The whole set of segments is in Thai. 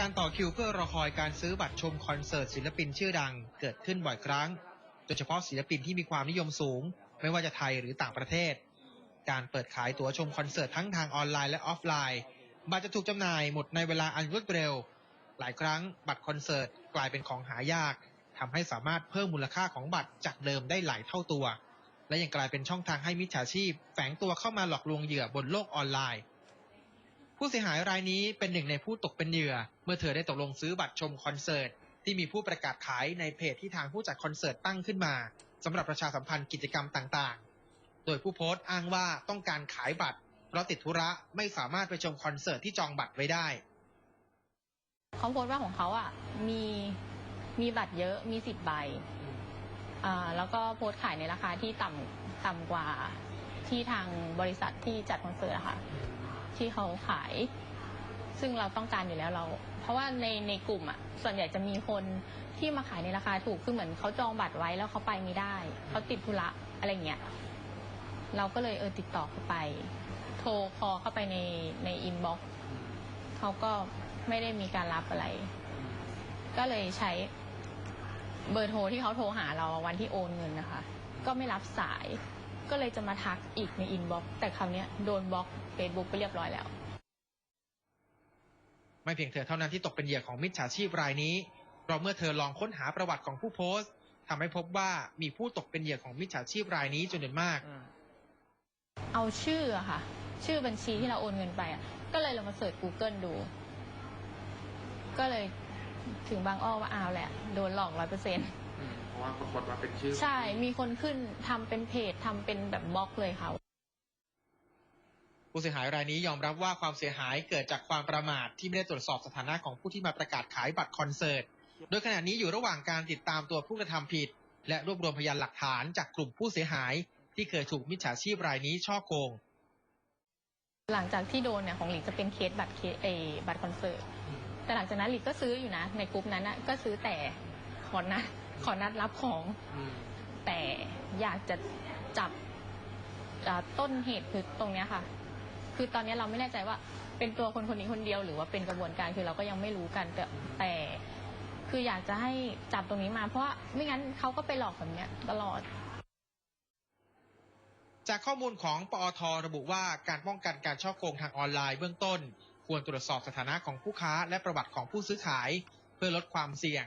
การต่อคิวเพื่อรอคอยการซื้อบัตรชมคอนเสิร์ตศิลปินชื่อดังเกิดขึ้นบ่อยครั้ง โดยเฉพาะศิลปินที่มีความนิยมสูง ไม่ว่าจะไทยหรือต่างประเทศ การเปิดขายตั๋วชมคอนเสิร์ตทั้งทางออนไลน์และออฟไลน์ บัตรจะถูกจำหน่ายหมดในเวลาอันรวดเร็ว หลายครั้งบัตรคอนเสิร์ตกลายเป็นของหายากทำให้สามารถเพิ่มมูลค่าของบัตรจากเดิมได้หลายเท่าตัว และยังกลายเป็นช่องทางให้มิจฉาชีพ แฝงตัวเข้ามาหลอกลวงเหยื่อบนโลกออนไลน์ ผู้เสียหายรายนี้เป็นหนึ่งในผู้ตกเป็นเหยื่อ เมื่อเธอได้ตกลงซื้อบัตรชมคอนเสิร์ต ที่มีผู้ประกาศขายในเพจที่ทางผู้จัดคอนเสิร์ตตั้งขึ้นมาสำหรับประชาสัมพันธ์กิจกรรมต่างๆ โดยผู้โพสต์อ้างว่าต้องการขายบัตร เพราะติดธุระไม่สามารถไปชมคอนเสิร์ตที่จองบัตรไว้ได้เขาโพสต์ว่าของเขาอะมีมีบัตรเยอะมีสิบใบอ่าแล้วก็โพสต์ขายในราคาที่ต่ำต่ำกว่าที่ทางบริษัทที่จัดคอนเสิร์ตอะค่ะ ที่เขาขาย ซึ่งเราต้องการอยู่แล้วเรา เพราะว่าในในกลุ่มอะส่วนใหญ่จะมีคนที่มาขายในราคาถูกคือเหมือนเขาจองบัตรไว้แล้วเขาไปไม่ได้เขาติดธุระอะไรเงี้ยเราก็เลยเออติดต่อเข้าไป โทรคอเข้าไปในในอินบ็อกซ์เขาก็ไม่ได้มีการรับอะไร ก็เลยใช้เบอร์โทรที่เขาโทรหาเราวันที่โอนเงินนะคะ ก็ไม่รับสาย ก็เลยจะมาทักอีกในอินบ็อกซ์แต่คราวเนี้ยโดนบล็อกเฟซบุ๊กไปเรียบร้อยแล้ว ไม่เพียงเธอเท่านั้นที่ตกเป็นเหยื่อของมิจฉาชีพรายนี้เพราะเมื่อเธอลองค้นหาประวัติของผู้โพสต์ทำให้พบว่ามีผู้ตกเป็นเหยื่อของมิจฉาชีพรายนี้จำนวนมาก เอาชื่ออะค่ะ ชื่อบัญชีที่เราโอนเงินไปอะก็เลยลองมาเสิร์ช Google ดู ก็เลยถึงบางอ้อว่าอ้าวแหละ โดนหลอกร้อยเปอร์เซ็นอืมเพราะ ว่าปรากฏว่าเป็นชื่อ ใช่ มีคนขึ้นทำเป็นเพจทำเป็นแบบบล็อกเลยค่ะ ผู้เสียหายรายนี้ยอมรับว่าความเสียหายเกิดจากความประมาทที่ไม่ได้ตรวจสอบสถานะของผู้ที่มาประกาศขายบัตรคอนเสิร์ต โดยขณะนี้อยู่ระหว่างการติดตามตัวผู้กระทำผิด และรวบรวมพยานหลักฐานจากกลุ่มผู้เสียหาย ที่เคยถูกมิจฉาชีพรายนี้ช่อโกง หลังจากที่โดนเนี่ยของหลิงจะเป็นเคสบัตรเคสเออบัตรคอนเสิร์ต แต่หลังจากนั้นหลิงก็ซื้ออยู่นะ ในกลุ่มนั้นนะก็ซื้อแต่ข อนัดขอนัดรับของอืมแต่อยากจะจับอ่าต้นเหตุคือตรงเนี้ยค่ะ คือตอนนี้เราไม่แน่ใจว่าเป็นตัวคนคนนี้คนเดียวหรือว่าเป็นกระบวนการคือเราก็ยังไม่รู้กันแต่แต่คืออยากจะให้จับตรงนี้มาเพราะว่าไม่งั้นเขาก็ไปหลอกแบบเนี้ยตลอดจากข้อมูลของปอทระบุว่าการป้องกันการช่อโกงทางออนไลน์เบื้องต้น ควรตรวจสอบสถานะของผู้ค้าและประวัติของผู้ซื้อขาย เพื่อลดความเสี่ยง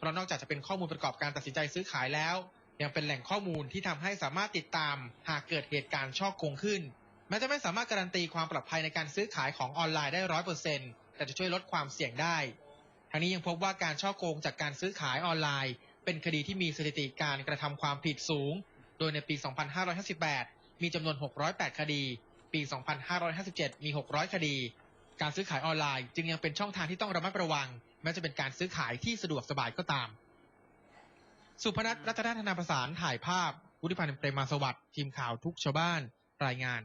เพราะนอกจากจะเป็นข้อมูลประกอบการตัดสินใจซื้อขายแล้ว ยังเป็นแหล่งข้อมูลที่ทำให้สามารถติดตาม หากเกิดเหตุการณ์ช่อโกงขึ้นแม้จะไม่สามารถการันตีความปลอดภัยในการซื้อขายของออนไลน์ได้ร้อยเปอร์เซ็นต์แต่จะช่วยลดความเสี่ยงได้ทั้งนี้ยังพบว่าการช่อโกงจากการซื้อขายออนไลน์ เป็นคดีที่มีสถิติการกระทำความผิดสูง โดยในปี 2558 มีจำนวน 608 คดี ปี 2557 มี 600 คดี การซื้อขายออนไลน์ จึงยังเป็นช่องทางที่ต้องระมัดระวังแม้จะเป็นการซื้อขายที่สะดวกสบายก็ตาม สุพนัทรัตนธนาประสานถ่ายภาพวุฒิพันธ์เปรมาสวัสดิ์ทีมข่าวทุกชาวบ้านรายงาน